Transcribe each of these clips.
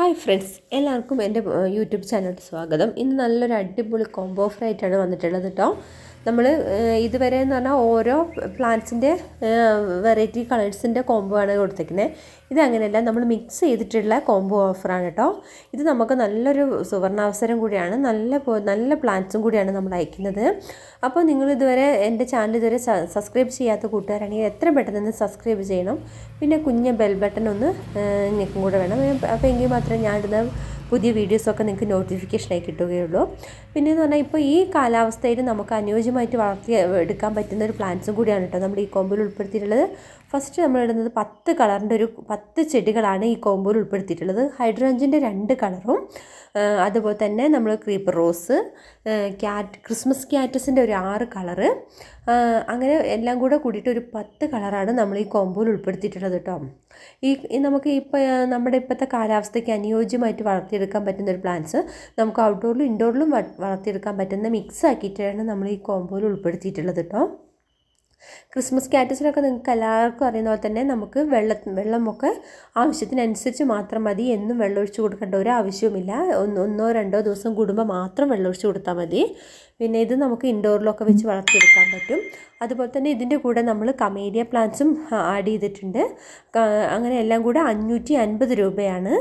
Hi friends എല്ലാവർക്കും എന്റെ YouTube ചാനലിൽ സ്വാഗതം. ഇന്ന് നല്ലൊരു അടിപൊളി കോംബോ ഓഫർ ആയിട്ടാണ് വന്നിട്ടുള്ളത് കേട്ടോ നമ്മൾ ഇതുവരെ എന്ന് പറഞ്ഞാൽ ഓരോ പ്ലാന്റ്സിന്റെ വെറൈറ്റി കളേഴ്സിന്റെ കോംബോ ആണ് കൊടുത്തേക്കുന്നത് ഇത് അങ്ങനെയല്ല നമ്മൾ മിക്സ് ചെയ്തിട്ടുള്ള കോംബോ ഓഫറാണ് കേട്ടോ ഇത് നമുക്ക് നല്ലൊരു സുവർണാവസരം കൂടിയാണ് നല്ല നല്ല പ്ലാന്റ്സും കൂടിയാണ് നമ്മൾ അയക്കുന്നത്. അപ്പോൾ നിങ്ങൾ ഇതുവരെ എന്റെ ചാനൽ ഇതുവരെ സബ്സ്ക്രൈബ് ചെയ്യാത്ത കൂട്ടുകാരാണെങ്കിൽ എത്ര പെട്ടെന്ന് സബ്സ്ക്രൈബ് ചെയ്യണം. പിന്നെ കുഞ്ഞ ബെൽ ബട്ടൺ ഒന്ന് നിൽക്കും കൂടെ വേണം. അപ്പോൾ എങ്കിൽ മാത്രമേ ഞാൻ ഇടുന്ന പുതിയ വീഡിയോസൊക്കെ നിങ്ങൾക്ക് നോട്ടിഫിക്കേഷനായി കിട്ടുകയുള്ളൂ. പിന്നെ എന്ന് പറഞ്ഞാൽ ഇപ്പോൾ ഈ കാലാവസ്ഥയിൽ നമുക്ക് അനുയോജ്യമായിട്ട് വളർത്തി എടുക്കാൻ പറ്റുന്ന ഒരു പ്ലാന്റ്സും കൂടിയാണ് കേട്ടോ നമ്മൾ ഈ കോമ്പിൽ ഉൾപ്പെടുത്തിയിട്ടുള്ളത്. ഫസ്റ്റ് നമ്മൾ ഇടുന്നത് പത്ത് കളറിന്റെ ഒരു പത്ത് ചെടികളാണ് ഈ കോമ്പിൽ ഉൾപ്പെടുത്തിയിട്ടുള്ളത്. ഹൈഡ്രഞ്ചിന്റെ രണ്ട് കളറും അതുപോലെ തന്നെ നമ്മൾ ക്രീപ്പർ റോസ് ക്യാറ്റ് ക്രിസ്മസ് ക്യാറ്റസിന്റെ ഒരു ആറ് കളറ് അങ്ങനെ എല്ലാം കൂടെ കൂടിയിട്ട് ഒരു പത്ത് കളറാണ് നമ്മൾ ഈ കോമ്പോയിൽ ഉൾപ്പെടുത്തിയിട്ടുള്ളത് കേട്ടോ ഈ നമുക്ക് ഇപ്പോൾ നമ്മുടെ ഇപ്പോഴത്തെ കാലാവസ്ഥയ്ക്ക് അനുയോജ്യമായിട്ട് വളർത്തിയെടുക്കാൻ പറ്റുന്ന ഒരു പ്ലാന്റ്സ് നമുക്ക് ഔട്ട്ഡോറിലും ഇൻഡോറിലും വളർത്തിയെടുക്കാൻ പറ്റുന്ന മിക്സ് ആക്കിയിട്ടാണ് നമ്മൾ ഈ കോമ്പോയിൽ ഉൾപ്പെടുത്തിയിട്ടുള്ളത് കേട്ടോ ക്രിസ്മസ് കാറ്റസിനൊക്കെ നിങ്ങൾക്ക് എല്ലാവർക്കും അറിയുന്ന പോലെ തന്നെ നമുക്ക് വെള്ള വെള്ളമൊക്കെ ആവശ്യത്തിനനുസരിച്ച് മാത്രം മതി. എന്നും വെള്ളമൊഴിച്ച് കൊടുക്കേണ്ട ഒരു ആവശ്യവുമില്ല. ഒന്നോ രണ്ടോ ദിവസം കൂടുമ്പോൾ മാത്രം വെള്ളമൊഴിച്ച് കൊടുത്താൽ മതി. പിന്നെ ഇത് നമുക്ക് ഇൻഡോറിലൊക്കെ വെച്ച് വളർത്തിയെടുക്കാൻ പറ്റും. അതുപോലെ തന്നെ ഇതിന്റെ കൂടെ നമ്മൾ കമേരിയ പ്ലാന്റ്സും ആഡ് ചെയ്തിട്ടുണ്ട്. അങ്ങനെ എല്ലാം കൂടെ അഞ്ഞൂറ്റി അൻപത് രൂപയാണ്.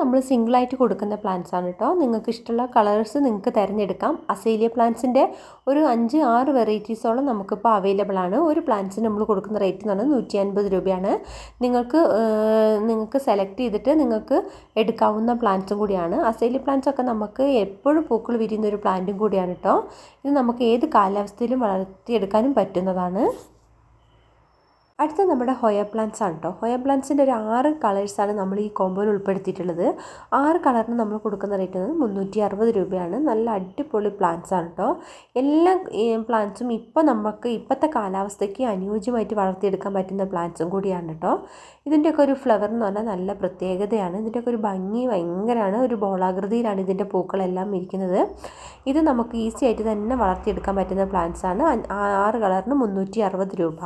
നമ്മൾ സിംഗിളായിട്ട് കൊടുക്കുന്ന പ്ലാന്റ്സ് ആണ് കേട്ടോ നിങ്ങൾക്ക് ഇഷ്ടമുള്ള കളേഴ്സ് നിങ്ങൾക്ക് തിരഞ്ഞെടുക്കാം. അസേലിയ പ്ലാന്റ്സിന്റെ ഒരു അഞ്ച് ആറ് വെറൈറ്റീസോളം നമുക്കിപ്പോൾ അവൈലബിൾ ആണ്. ഒരു പ്ലാന്റ്സിന് നമ്മൾ കൊടുക്കുന്ന റേറ്റ് എന്ന് പറഞ്ഞാൽ നൂറ്റി അൻപത് രൂപയാണ്. നിങ്ങൾക്ക് നിങ്ങൾക്ക് സെലക്ട് ചെയ്തിട്ട് നിങ്ങൾക്ക് എടുക്കാവുന്ന പ്ലാന്റ്സും കൂടിയാണ്. അസേലിയ പ്ലാന്റ്സ് ഒക്കെ നമുക്ക് എപ്പോഴും പൂക്കൾ വിരിയുന്ന ഒരു പ്ലാന്റും കൂടിയാണ് കേട്ടോ ഇത് നമുക്ക് ഏത് കാലാവസ്ഥയിലും വളർത്തിയെടുക്കാനും പറ്റുന്നതാണ്. അടുത്ത നമ്മുടെ ഹൊയർ പ്ലാന്റ്സ് ആണ് കേട്ടോ ഹൊയർ പ്ലാന്റ്സിന്റെ ഒരു ആറ് കളേഴ്സാണ് നമ്മൾ ഈ കോമ്പോയിൽ ഉൾപ്പെടുത്തിയിട്ടുള്ളത്. ആറ് കളറിന് നമ്മൾ കൊടുക്കുന്ന റേറ്റ് മുന്നൂറ്റി അറുപത് രൂപയാണ്. നല്ല അടിപൊളി പ്ലാന്റ്സ് ആണ് കേട്ടോ എല്ലാ പ്ലാന്റ്സും ഇപ്പോൾ നമുക്ക് ഇപ്പോഴത്തെ കാലാവസ്ഥയ്ക്ക് അനുയോജ്യമായിട്ട് വളർത്തിയെടുക്കാൻ പറ്റുന്ന പ്ലാന്റ്സും കൂടിയാണ് കേട്ടോ ഇതിന്റെയൊക്കെ ഒരു ഫ്ലവർ എന്ന് പറഞ്ഞാൽ നല്ല പ്രത്യേകതയാണ്. ഇതിന്റെയൊക്കെ ഒരു ഭംഗി ഭയങ്കരമാണ്. ഒരു ബോളാകൃതിയിലാണ് ഇതിന്റെ പൂക്കളെല്ലാം ഇരിക്കുന്നത്. ഇത് നമുക്ക് ഈസി ആയിട്ട് തന്നെ വളർത്തിയെടുക്കാൻ പറ്റുന്ന പ്ലാന്റ്സാണ് ആറ് കളറിന് മുന്നൂറ്റി അറുപത് രൂപ.